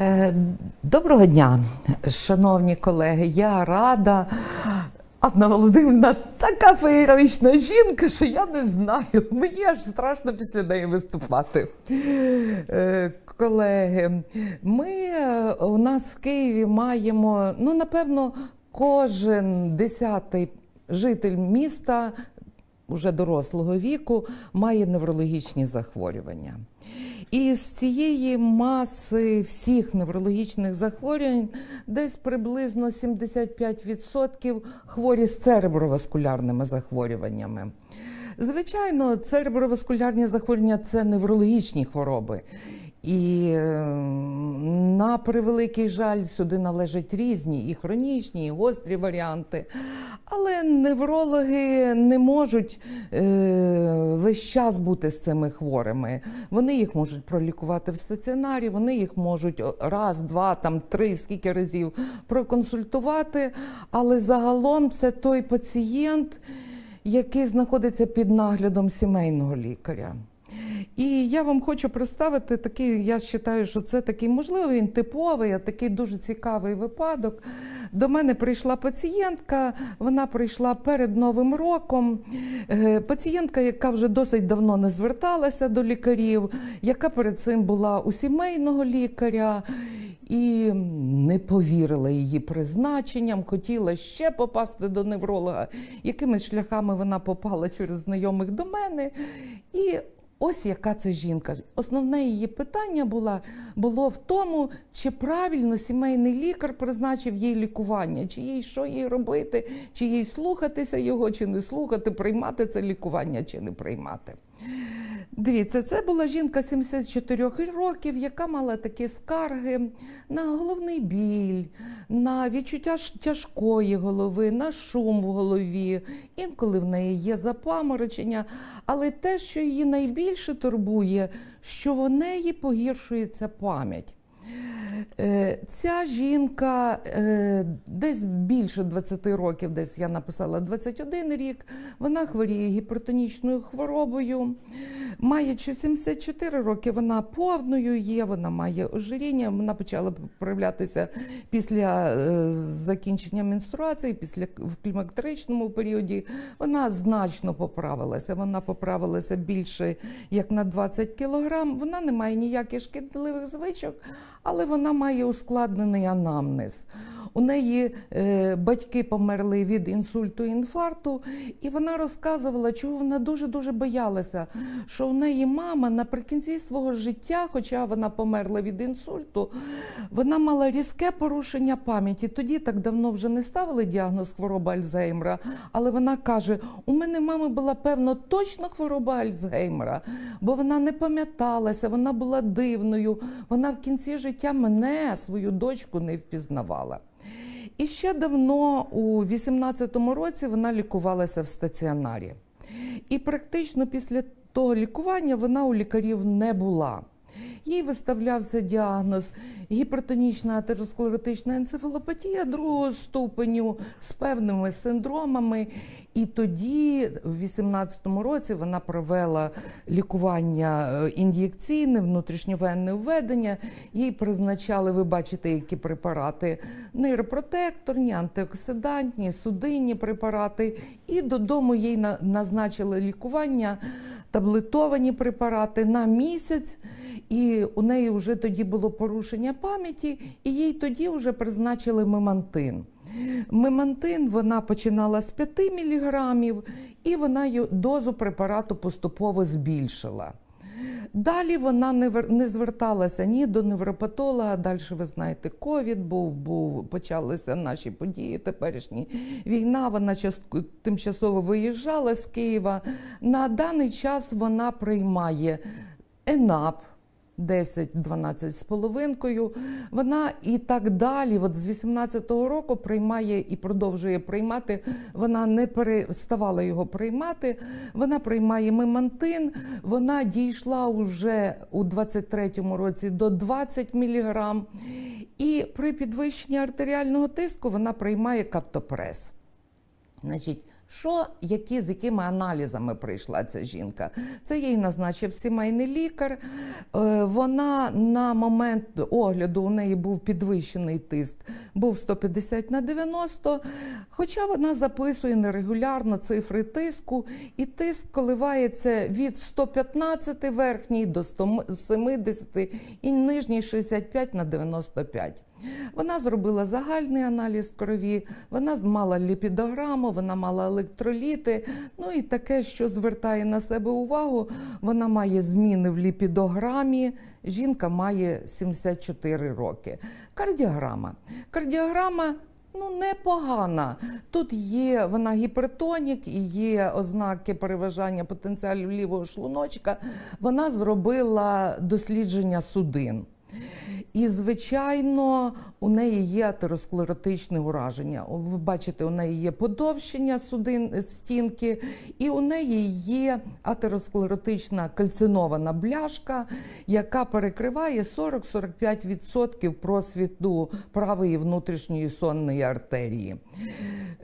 Е, Доброго дня, шановні колеги. Я рада. Анна Володимирівна така феєрична жінка, що я не знаю. Мені аж страшно після неї виступати. Е, Колеги, ми е, у нас в Києві маємо, ну, напевно, кожен десятий житель міста уже дорослого віку має неврологічні захворювання. І з цієї маси всіх неврологічних захворювань десь приблизно 75% хворі з цереброваскулярними захворюваннями. Звичайно, цереброваскулярні захворювання це неврологічні хвороби. І е, на превеликий жаль, сюди належать різні і хронічні, і гострі варіанти. Але неврологи не можуть е, весь час бути з цими хворими. Вони їх можуть пролікувати в стаціонарі, вони їх можуть раз, два, там три, скільки разів проконсультувати. Але загалом це той пацієнт, який знаходиться під наглядом сімейного лікаря. І я вам хочу представити такий, я вважаю, що це такий, можливо, він типовий, а такий дуже цікавий випадок. До мене прийшла пацієнтка, вона прийшла перед Новим роком. Е, Пацієнтка, яка вже досить давно не зверталася до лікарів, яка перед цим була у сімейного лікаря. І не повірила її призначенням, хотіла ще попасти до невролога. Якимись шляхами вона попала через знайомих до мене. І ось яка це жінка. Основне її питання була, було в тому, чи правильно сімейний лікар призначив їй лікування, чи їй що їй робити, чи їй слухатися його, чи не слухати, приймати це лікування, чи не приймати. Дивіться, це була жінка 74 років, яка мала такі скарги на головний біль, на відчуття тяжкої голови, на шум в голові. Інколи в неї є запаморочення. Але те, що її найбільше турбує, що в неї погіршується пам'ять. Е, Ця жінка е, десь більше 20 років, десь я написала 21 рік. Вона хворіє гіпертонічною хворобою. Маючи 74 роки, вона повною є, вона має ожиріння, вона почала проявлятися після е, закінчення менструації, після в клімактеричному періоді. Вона значно поправилася. Вона поправилася більше як на 20 кілограм. Вона не має ніяких шкідливих звичок, але вона має ускладнений анамнез. У неї е, батьки померли від інсульту і інфаркту, і вона розказувала, чого вона дуже-дуже боялася, що у неї мама наприкінці свого життя, хоча вона померла від інсульту, вона мала різке порушення пам'яті. Тоді так давно вже не ставили діагноз хвороба Альцгеймера, але вона каже: у мене мами була певно точно хвороба Альцгеймера, бо вона не пам'яталася, вона була дивною. Вона в кінці життя мене, свою дочку, не впізнавала. І ще давно, у 18-му році, вона лікувалася в стаціонарі. І практично після того лікування вона у лікарів не була. Їй виставлявся діагноз гіпертонічна атеросклеротична енцефалопатія другого ступеню з певними синдромами. І тоді, в 18-му році, вона провела лікування е, ін'єкційне, внутрішньовенне введення. Їй призначали, ви бачите, які препарати нейропротекторні, антиоксидантні, судинні препарати. І додому їй на- назначили лікування, таблетовані препарати на місяць. І у неї вже тоді було порушення пам'яті, і їй тоді вже призначили мемантин. Мемантин вона починала з 5 міліграмів, і вона дозу препарату поступово збільшила. Далі вона не, не зверталася ні до невропатолога. Далі ви знаєте, ковід був, був почалися наші події. Теперішні війна. Вона час, тимчасово виїжджала з Києва. На даний час вона приймає ЕНАП. 10-12 з половинкою. Вона і так далі. От з 18-го року приймає і продовжує приймати. Вона не переставала його приймати. Вона приймає мемантин. Вона дійшла уже у 23-му році до 20 мг. І при підвищенні артеріального тиску вона приймає каптопрес. Значить, Що, які, з якими аналізами прийшла ця жінка? Це їй назначив сімейний лікар. Е, Вона на момент огляду у неї був підвищений тиск, був 150 на 90, хоча вона записує нерегулярно цифри тиску, і тиск коливається від 115 верхній до 170 і нижній 65 на 95. Вона зробила загальний аналіз крові, вона мала ліпідограму, вона мала електроліти. Ну і таке, що звертає на себе увагу, вона має зміни в ліпідограмі. Жінка має 74 роки. Кардіограма. Кардіограма. Ну, непогана. Тут є вона гіпертонік і є ознаки переважання потенціалів лівого шлуночка. Вона зробила дослідження судин. І, звичайно, у неї є атеросклеротичне ураження. Ви бачите, у неї є подовщення судин стінки, і у неї є атеросклеротична кальцинована бляшка, яка перекриває 40-45% просвіту правої внутрішньої сонної артерії.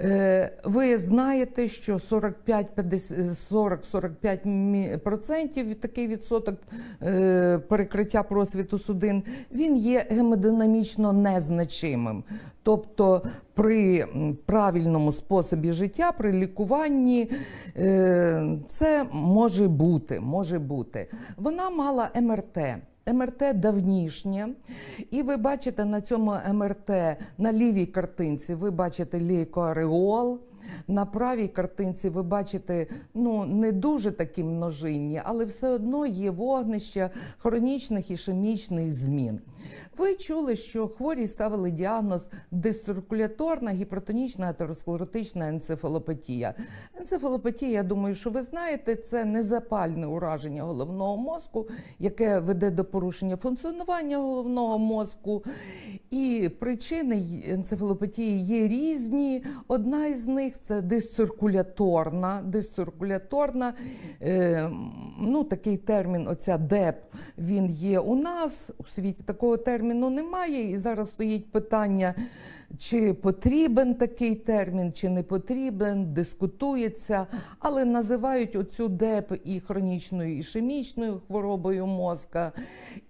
Е, Ви знаєте, що 40-45% такий відсоток е, перекриття просвіту судин він є гемодинамічно незначимим. Тобто при правильному способі життя, при лікуванні е, це може бути. може бути. Вона мала МРТ. МРТ давнішнє, і ви бачите на цьому МРТ на лівій картинці, ви бачите лейкоареол. На правій картинці ви бачите ну не дуже такі множинні, але все одно є вогнище хронічних ішемічних змін. Ви чули, що хворі ставили діагноз дисциркуляторна гіпертонічна атеросклеротична енцефалопатія. Енцефалопатія, я думаю, що ви знаєте, це незапальне ураження головного мозку, яке веде до порушення функціонування головного мозку. І причини енцефалопатії є різні. Одна із них це дисциркуляторна. Дисциркуляторна, е, ну такий термін, оця ДЕП, він є у нас. У світі такого терміну немає. І зараз стоїть питання. Чи потрібен такий термін, чи не потрібен, дискутується, але називають оцю ДЕП і хронічною ішемічною хворобою мозка,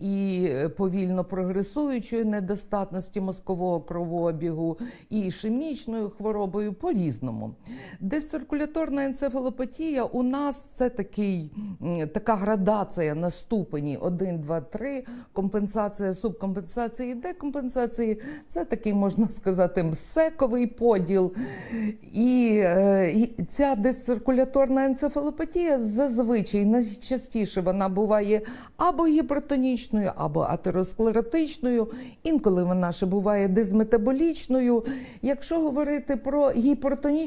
і повільно прогресуючою недостатності мозкового кровообігу, і ішемічною хворобою по-різному. Дисциркуляторна енцефалопатія у нас це такий, така градація на ступені 1, 2, 3, компенсація, субкомпенсація декомпенсації. Це такий, можна сказати, мсековий поділ. І, е, і ця дисциркуляторна енцефалопатія зазвичай найчастіше вона буває або гіпертонічною, або атеросклеротичною. Інколи вона ще буває дизметаболічною. Якщо говорити про гіпертонічну,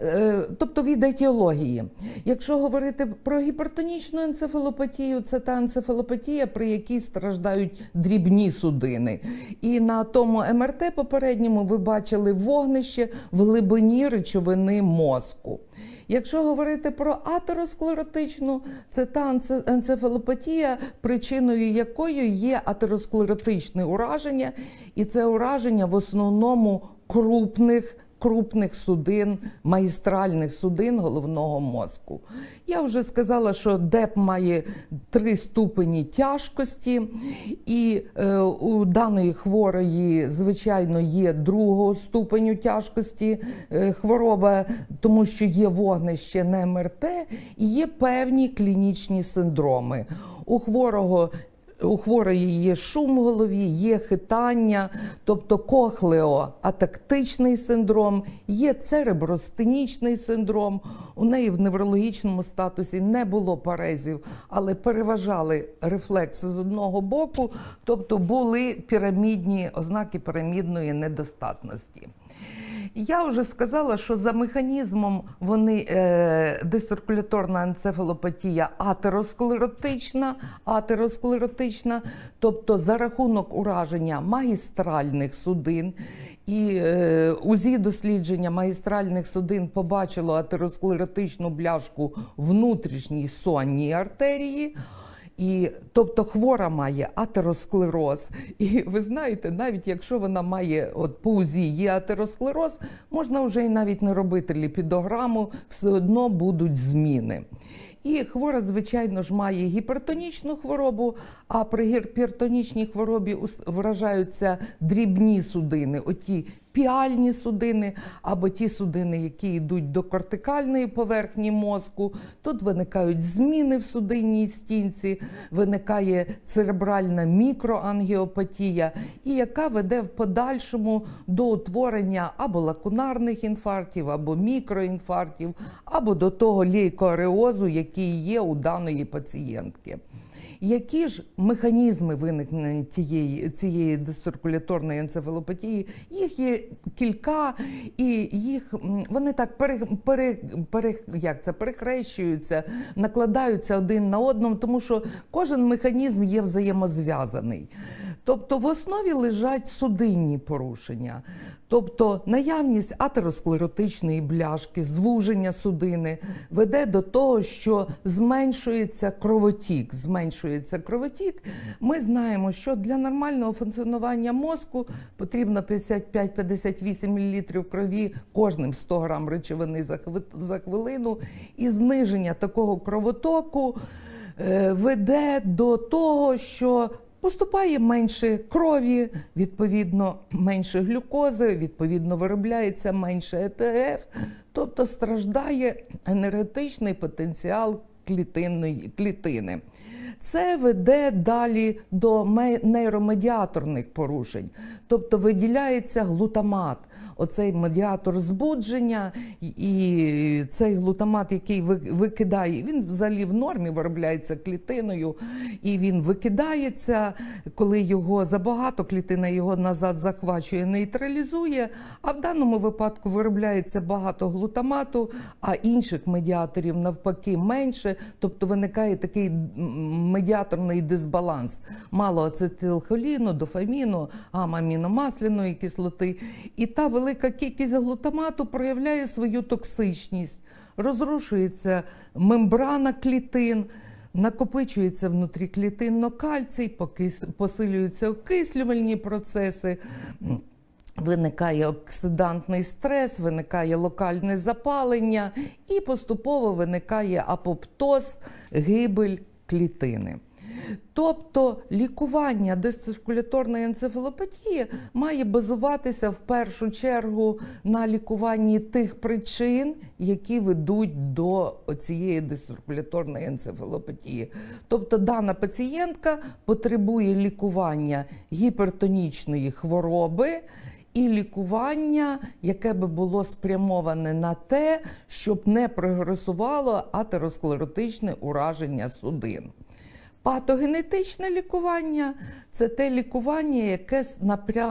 е, тобто від етіології, якщо говорити про гіпертонічну енцефалопатію, це та енцефалопатія, при якій страждають дрібні судини. І на тому МРТ попередньому ви бачили вогнище в глибині речовини мозку. Якщо говорити про атеросклеротичну, це та енцефалопатія, причиною якої є атеросклеротичне ураження, і це ураження в основному крупних. Крупних судин, магістральних судин головного мозку. Я вже сказала, що ДЕП має три ступені тяжкості, і е, у даної хворої, звичайно, є другого ступеню тяжкості е, хвороба, тому що є вогнище на МРТ і є певні клінічні синдроми. У хворого у хворої є шум в голові, є хитання, тобто кохлеоатактичний синдром, є церебростенічний синдром. У неї в неврологічному статусі не було парезів, але переважали рефлекси з одного боку, тобто були пірамідні ознаки пірамідної недостатності. Я вже сказала, що за механізмом вони е, дисциркуляторна енцефалопатія атеросклеротична, атеросклеротична, тобто за рахунок ураження магістральних судин. І е, УЗІ дослідження магістральних судин побачило атеросклеротичну бляшку внутрішній сонній артерії. І тобто хвора має атеросклероз. І ви знаєте, навіть якщо вона має от по УЗІ є атеросклероз, можна вже і навіть не робити ліпідограму, все одно будуть зміни. І хвора, звичайно ж, має гіпертонічну хворобу, а при гіпертонічній хворобі вражаються дрібні судини, оті піальні судини, або ті судини, які йдуть до кортикальної поверхні мозку. Тут виникають зміни в судинній стінці, виникає церебральна мікроангіопатія, і яка веде в подальшому до утворення або лакунарних інфарктів, або мікроінфарктів, або до того лейкоареозу, який є у даної пацієнтки. Які ж механізми виникнення тієї, цієї дисциркуляторної енцефалопатії? Їх є кілька, і їх вони так пере, пере, пере, як це, перехрещуються, накладаються один на одному, тому що кожен механізм є взаємозв'язаний. Тобто в основі лежать судинні порушення, тобто наявність атеросклеротичної бляшки, звуження судини веде до того, що зменшується кровотік. Зменшується кровотік. Ми знаємо, що для нормального функціонування мозку потрібно 55-58 мл крові кожним 100 грам речовини за хви- хвилину, і зниження такого кровотоку е, веде до того, що Поступає менше крові, відповідно, менше глюкози, відповідно, виробляється менше ЕТФ, тобто страждає енергетичний потенціал клітинної клітини. Це веде далі до нейромедіаторних порушень, тобто виділяється глутамат, оцей медіатор збудження, і цей глутамат, який викидає, він взагалі в нормі виробляється клітиною, і він викидається, коли його забагато, клітина його назад захвачує, нейтралізує. А в даному випадку виробляється багато глутамату, а інших медіаторів навпаки менше. Тобто виникає такий медіаторний дисбаланс. Мало ацетилхоліну, дофаміну, гамма-аміномасляної кислоти. І та велика кількість глутамату проявляє свою токсичність, розрушується мембрана клітин. Накопичується внутріклітинно кальцій, посилюються окислювальні процеси, виникає оксидантний стрес, виникає локальне запалення і поступово виникає апоптоз, гибель клітини. Тобто лікування дисциркуляторної енцефалопатії має базуватися в першу чергу на лікуванні тих причин, які ведуть до цієї дисциркуляторної енцефалопатії. Тобто дана пацієнтка потребує лікування гіпертонічної хвороби. І лікування, яке би було спрямоване на те, щоб не прогресувало атеросклеротичне ураження судин. Патогенетичне лікування це те лікування, яке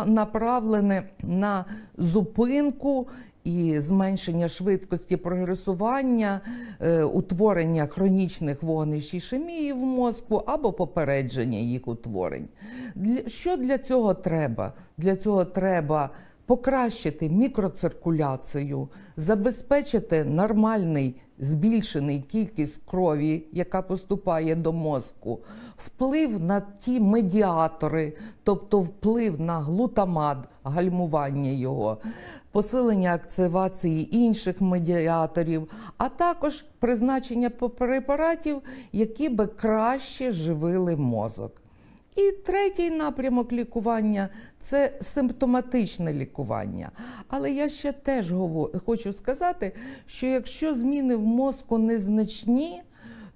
направлене на зупинку і зменшення швидкості прогресування, е, утворення хронічних вогнищ ішемії в мозку або попередження їх утворень. Що для цього треба? Для цього треба покращити мікроциркуляцію, забезпечити нормальний збільшений кількість крові, яка поступає до мозку, вплив на ті медіатори, тобто вплив на глутамат, гальмування його, посилення активації інших медіаторів, а також призначення препаратів, які би краще живили мозок. І третій напрямок лікування це симптоматичне лікування. Але я ще теж хочу сказати, що якщо зміни в мозку незначні,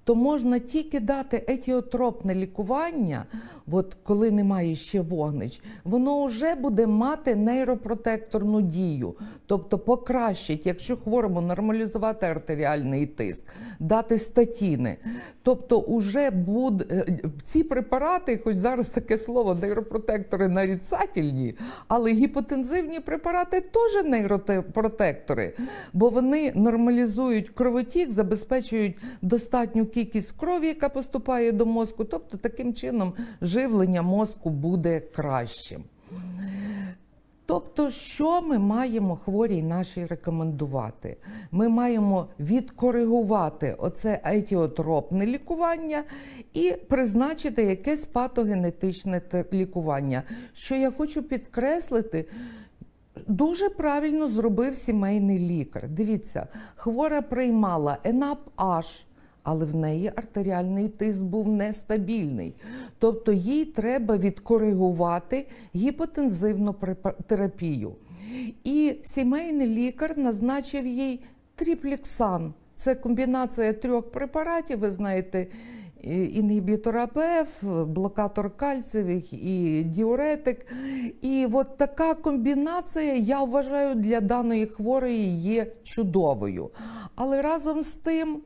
то можна тільки дати етіотропне лікування, от коли немає ще вогнищ, воно вже буде мати нейропротекторну дію, тобто покращить, якщо хворому нормалізувати артеріальний тиск, дати статіни. Тобто, уже буде ці препарати, хоч зараз таке слово нейропротектори нарицательні, але гіпотензивні препарати теж нейропротектори, бо вони нормалізують кровотік, забезпечують достатню кількість крові, яка поступає до мозку. Тобто, таким чином живлення мозку буде кращим. Тобто, що ми маємо хворій нашій рекомендувати? Ми маємо відкоригувати оце етіотропне лікування і призначити якесь патогенетичне лікування. Що я хочу підкреслити, Дуже правильно зробив сімейний лікар. Дивіться, хвора приймала ЕНАП-H, але в неї артеріальний тиск був нестабільний. Тобто їй треба відкоригувати гіпотензивну терапію. І сімейний лікар назначив їй тріпліксан. Це комбінація трьох препаратів, ви знаєте, інгібітор АПФ, блокатор кальцієвих і діуретик. І от така комбінація, я вважаю, для даної хворої є чудовою. Але разом з тим.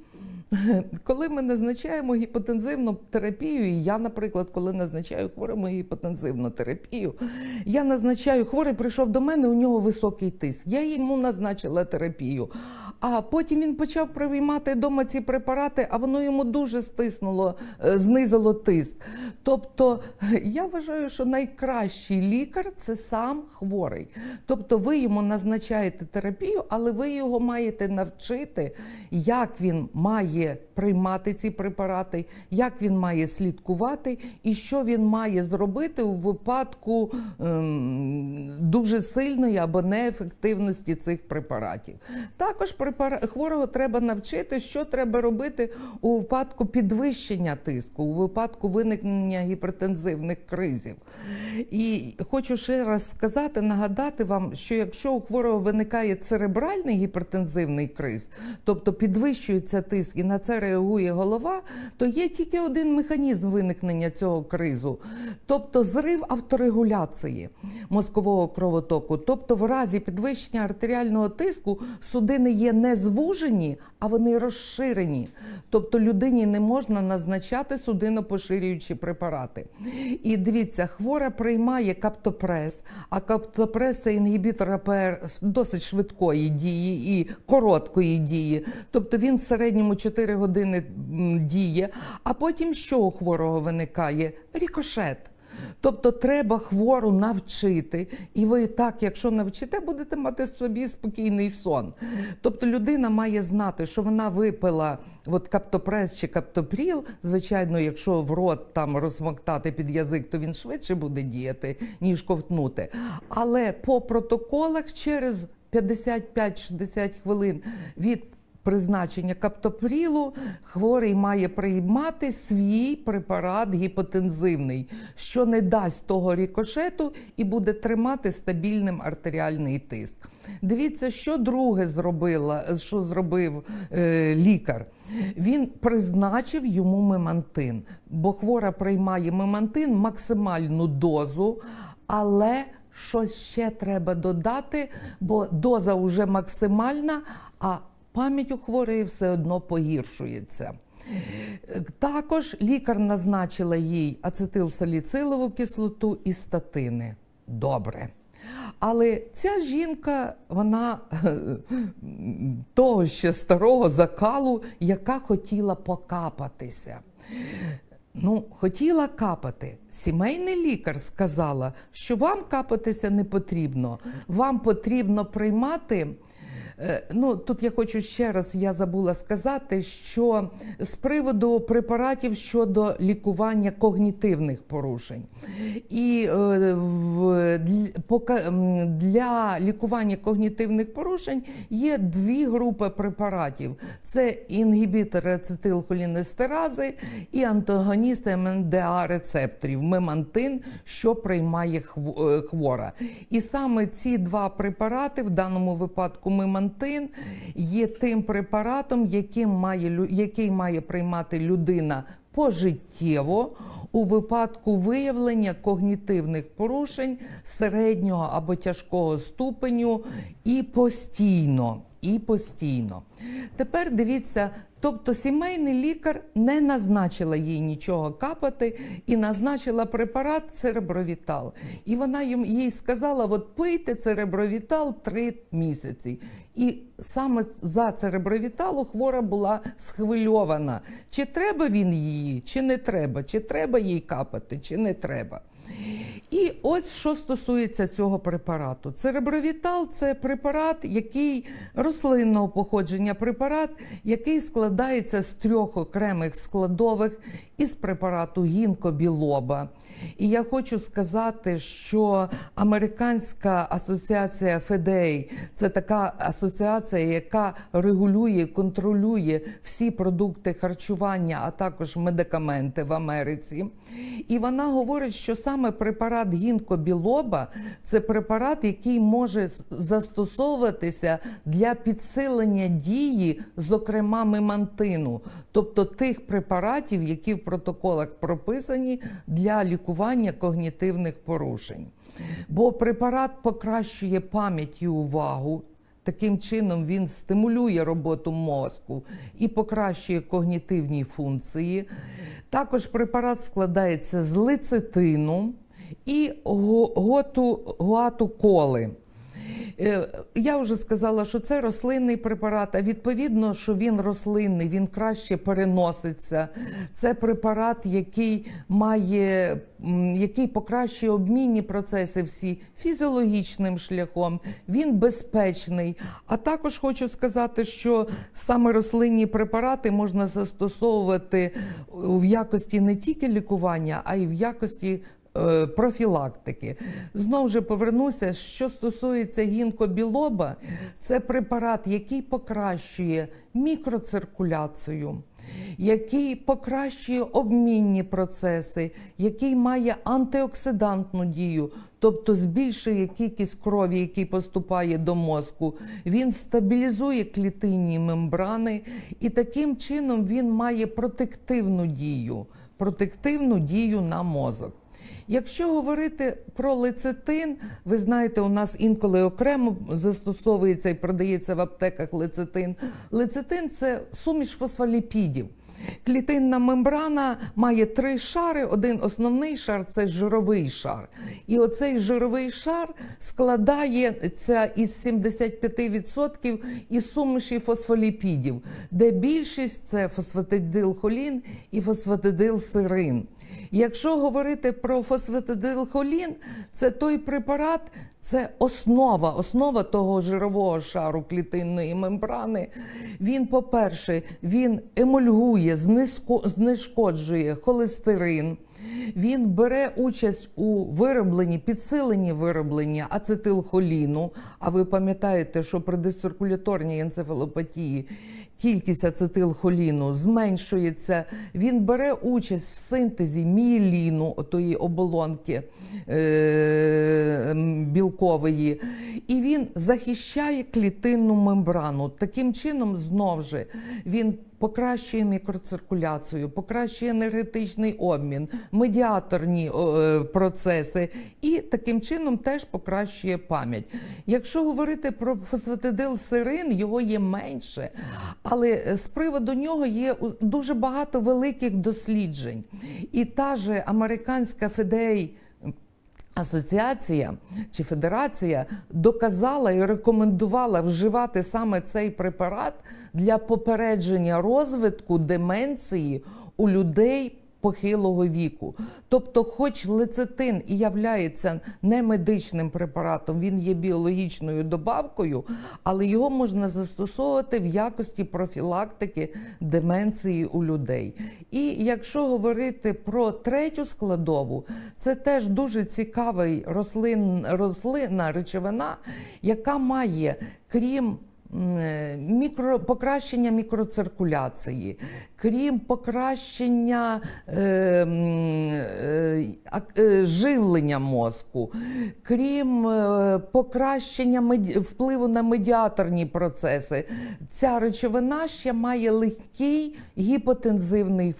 Коли ми назначаємо гіпотензивну терапію, я, наприклад, коли назначаю хворому гіпотензивну терапію, я назначаю, хворий прийшов до мене, у нього високий тиск. Я йому назначила терапію. А потім він почав приймати вдома ці препарати, а воно йому дуже стиснуло, е, знизило тиск. Тобто я вважаю, що найкращий лікар це сам хворий. Тобто ви йому назначаєте терапію, але ви його маєте навчити, як він має приймати ці препарати, як він має слідкувати і що він має зробити у випадку ем, дуже сильної або неефективності цих препаратів. Також препара- хворого треба навчити, що треба робити у випадку підвищення тиску, у випадку виникнення гіпертензивних кризів. І хочу ще раз сказати, нагадати вам, що якщо у хворого виникає церебральний гіпертензивний криз, тобто підвищується тиск і на це реагує голова, то є тільки один механізм виникнення цього кризу, тобто зрив авторегуляції мозкового кровотоку. Тобто, в разі підвищення артеріального тиску судини є не звужені, а вони розширені. Тобто людині не можна назначати судинопоширюючі препарати. І дивіться, хвора приймає каптопрес, а каптопрес це інгібітор АПР досить швидкої дії і короткої дії. Тобто він в середньому 4 години діє, а потім що у хворого виникає? Рікошет. Тобто треба хвору навчити, і ви так, якщо навчите, будете мати собі спокійний сон. Тобто людина має знати, що вона випила от каптопрес чи каптопріл. Звичайно, якщо в рот там розмоктати під язик, то він швидше буде діяти, ніж ковтнути. Але по протоколах через 55-60 хвилин від призначення каптопрілу хворий має приймати свій препарат гіпотензивний, що не дасть того рікошету і буде тримати стабільним артеріальний тиск. Дивіться, що друге зробила, що зробив е, лікар. Він призначив йому мемантин, бо хвора приймає мемантин максимальну дозу, але щось ще треба додати, бо доза вже максимальна, а пам'ять у хворої все одно погіршується. Також лікар назначила їй ацетилсаліцилову кислоту і статини. Добре. Але ця жінка, вона того ще старого закалу, яка хотіла покапатися. Ну, хотіла капати. Сімейний лікар сказала, що вам капатися не потрібно. Вам потрібно приймати. Е, Ну, тут я хочу ще раз, я забула сказати, що з приводу препаратів щодо лікування когнітивних порушень. І е, для лікування когнітивних порушень є дві групи препаратів: це інгібітори ацетилхолінестерази і антагоністи МНДА рецепторів, мемантин, що приймає е, хвора. І саме ці два препарати, в даному випадку мемантин, є тим препаратом, яким має, який має приймати людина пожиттєво у випадку виявлення когнітивних порушень середнього або тяжкого ступеню і постійно. І постійно. Тепер дивіться, тобто сімейний лікар не назначила їй нічого капати і назначила препарат церебровітал. І вона їй сказала: от пийте церебровітал три місяці. І саме за церебровіталу хвора була схвильована. Чи треба він її, чи не треба, чи треба їй капати, чи не треба. І ось що стосується цього препарату. Церебровітал це препарат, який рослинного походження, препарат, який складається з трьох окремих складових із препарату гінкобілоба. І я хочу сказати, що Американська асоціація FDA – це така асоціація, яка регулює, контролює всі продукти харчування, а також медикаменти в Америці. І вона говорить, що саме препарат гінкобілоба це препарат, який може застосовуватися для підсилення дії, зокрема мемантину, тобто тих препаратів, які в протоколах прописані для лікування когнітивних порушень. Бо препарат покращує пам'ять і увагу. Таким чином він стимулює роботу мозку і покращує когнітивні функції. Також препарат складається з лецитину і го- готу, гуатуколи. Е, Я вже сказала, що це рослинний препарат, а відповідно, що він рослинний, він краще переноситься. Це препарат, який має, який покращує обмінні процеси всі фізіологічним шляхом, він безпечний. А також хочу сказати, що саме рослинні препарати можна застосовувати в якості не тільки лікування, а й в якості е, профілактики. Знову ж повернуся, що стосується гінкобілоба, це препарат, який покращує мікроциркуляцію. Який покращує обмінні процеси, який має антиоксидантну дію, тобто збільшує кількість крові, який поступає до мозку. Він стабілізує клітинні мембрани, і таким чином він має протективну дію, протективну дію на мозок. Якщо говорити про лецитин, ви знаєте, у нас інколи окремо застосовується і продається в аптеках лецитин. Лецитин це суміш фосфоліпідів. Клітинна мембрана має три шари. Один основний шар це жировий шар. І оцей жировий шар складається із 75% із суміші фосфоліпідів, де більшість це фосфатидилхолін і фосфатидилсирин. Якщо говорити про фосфатидилхолін, це той препарат, це основа, основа того жирового шару клітинної мембрани. Він, по-перше, він емульгує, знешкоджує холестерин. Він бере участь у виробленні, підсиленні вироблення ацетилхоліну. А ви пам'ятаєте, що при дисциркуляторній енцефалопатії кількість ацетилхоліну зменшується. Він бере участь в синтезі мієліну, отої оболонки е- білкової, і він захищає клітинну мембрану. Таким чином, знов же, він покращує мікроциркуляцію, покращує енергетичний обмін, медіаторні е, процеси і таким чином теж покращує пам'ять. Якщо говорити про фосфатидилсирин, його є менше, але з приводу нього є дуже багато великих досліджень. І та же американська FDA Асоціація чи федерація доказала і рекомендувала вживати саме цей препарат для попередження розвитку деменції у людей похилого віку. Тобто, хоч лецитин і являється не медичним препаратом, він є біологічною добавкою, але його можна застосовувати в якості профілактики деменції у людей. І якщо говорити про третю складову, це теж дуже цікавий рослин, рослинна речовина, яка має крім Мікро, покращення мікроциркуляції, крім покращення е, е, е, живлення мозку, крім е, покращення меді- впливу на медіаторні процеси, ця речовина ще має легкий гіпотензивний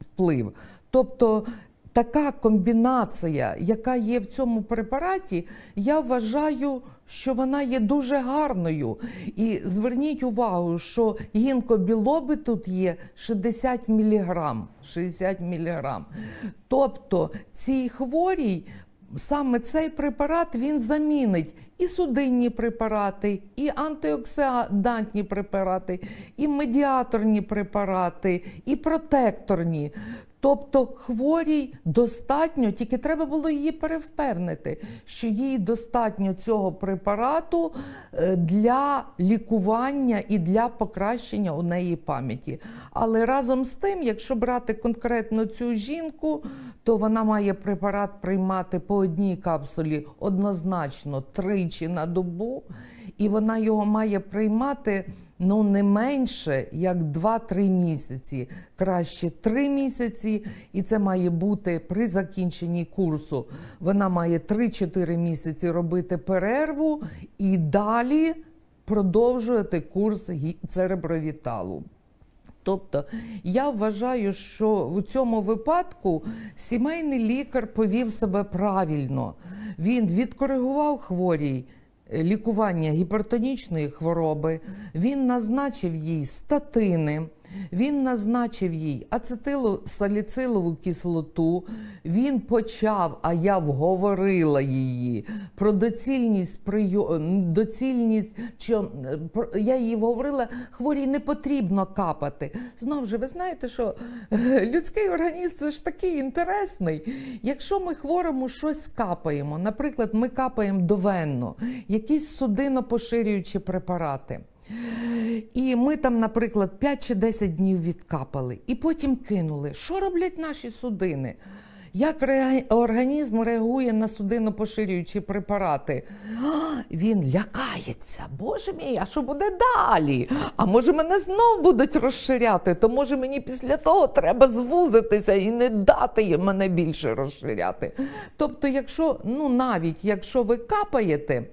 вплив. Тобто така комбінація, яка є в цьому препараті, я вважаю, що вона є дуже гарною. І зверніть увагу, що гінкобілоби тут є 60 міліграм. 60 міліграм. Тобто цій хворій саме цей препарат він замінить і судинні препарати, і антиоксидантні препарати, і медіаторні препарати, і протекторні. Тобто хворій достатньо, тільки треба було її перевпевнити, що їй достатньо цього препарату е, для лікування і для покращення у неї пам'яті. Але разом з тим, якщо брати конкретно цю жінку, то вона має препарат приймати по одній капсулі однозначно тричі на добу, і вона його має приймати ну не менше як 2-3 місяці, краще 3 місяці, і це має бути при закінченні курсу. Вона має 3-4 місяці робити перерву і далі продовжувати курс церебровіталу. Тобто я вважаю, що у цьому випадку сімейний лікар повів себе правильно. Він відкоригував хворій лікування гіпертонічної хвороби, він назначив їй статини, він назначив їй ацетилосаліцилову кислоту, він почав, а я вговорила її про доцільність прийо- доцільність, що я їй говорила, хворій не потрібно капати. Знову ж, ви знаєте, що е, людський організм це ж такий інтересний. Якщо ми хворому щось капаємо, наприклад, ми капаємо довенно, якісь судинопоширюючі препарати. І ми там, наприклад, 5 чи 10 днів відкапали, і потім кинули. Що роблять наші судини? Як організм реагує на судинопоширюючі препарати? Він лякається. Боже мій, а що буде далі? А може мене знов будуть розширяти? То може мені після того треба звузитися і не дати мене більше розширяти. Тобто, якщо, ну навіть якщо ви капаєте,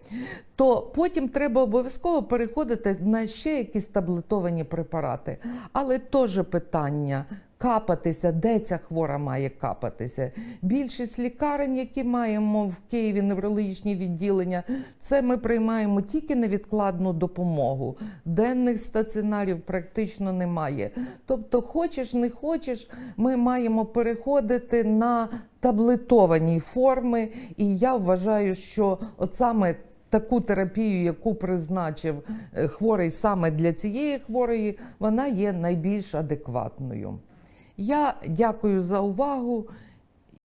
то потім треба обов'язково переходити на ще якісь таблетовані препарати. Але теж питання. Капатися, де ця хвора має капатися. Більшість лікарень, які маємо в Києві, неврологічні відділення, це ми приймаємо тільки невідкладну допомогу. Денних стаціонарів практично немає. Тобто, хочеш, не хочеш, ми маємо переходити на таблетовані форми. І я вважаю, що от саме таку терапію, яку призначив е, хворий саме для цієї хворої, вона є найбільш адекватною. Я дякую за увагу.